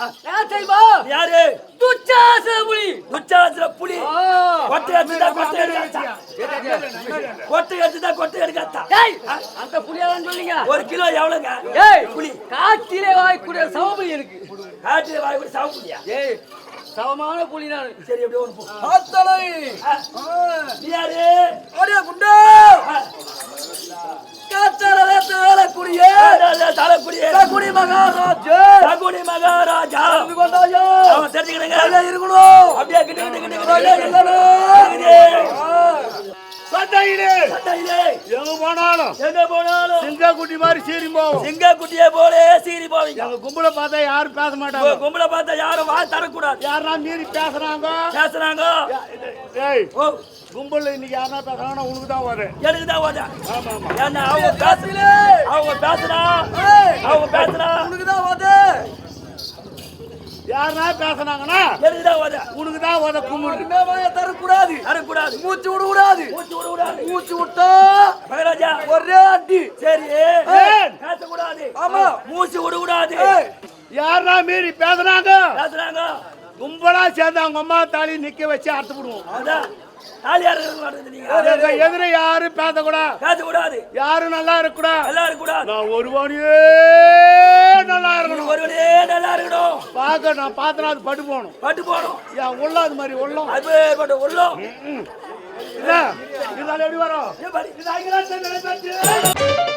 கமல் யாரு அக்கா தாத்தா துச்சாசன புலி கொட்டை எடுத்துதா கொட்டை எடுக்கா கொட்டை கொட்டை அந்த புளியாதான் சொல்லிங்க ஒரு கிலோ எவ்வளவுங்க ஏய் புலி காட்டிலே வாய்க்கூடிய சவபுலி இருக்கு காட்டுல வாய் கூட ஏய் புலி நான் சரி எப்படியோ ஒன்று போ நீ யாரு அடே குண்டா காத்தால தாளக்குடியே தாளக்குடியே குடி மகாராஜே சட்டையிலே. சட்டையிலே. எங்க போனாலும் எங்க போனாலும் சிங்கா குட்டி மாதிரி சீரி போவோம். சிங்க குட்டியே போலே சீறி போவீங்க. எங்க கும்பல பார்த்தா யாரும் பேச மாட்டாங்க. கும்பல பார்த்தா யாரும் வாய் தரக்கூடாது யாரா மீறி பேசுறாங்க? பேசுறாங்க? ஏய் ஓ. கும்பல்ல இன்னைக்கு யாரா பேசுறாங்கன்னா உனக்கு தான் வரும் எனக்கு தான் வாடா ஆமா ஆமா ஏன்னா அவங்க பேசல அவங்க பேசுறா. அவங்க பேசுறா. உனக்கு தான் வரும் யாரா பேசுனாங்கன்னா உனக்கு தான் வர கும்பிடு. தரக்கூடாது தரக்கூடாது மூச்சு விட கூடாது மூச்சு விட கூடாது மூச்சு விட்டா மகாராஜா ஒரே அடி. சரி? பேசக்கூடாது. ஆமா. மூச்சு விட கூடாது யாரா மீறி பேசுறாங்க பேசுறாங்க கும்பலா சேர்ந்து அவங்க அம்மா தாலி நிக்க வச்சு அறுத்து விடுவோம். அதான். எதிர யாரும் பேசக்கூடாது பேசக்கூடாது. யாரும் நல்லா இருக்கக்கூடாது நல்லா இருக்கக்கூடாது. நான் ஒருவனே நல்லா இருக்கணும். பார்க்க நான் பார்த்தனா அது பட்டு போகணும். பட்டு போகணும். என் உள்ள அது மாதிரி உள்ளம். அப்பேற்பட்ட உள்ளம். இல்ல இதனால எப்படி வரும். ஏன் இது நினைப்பாச்சு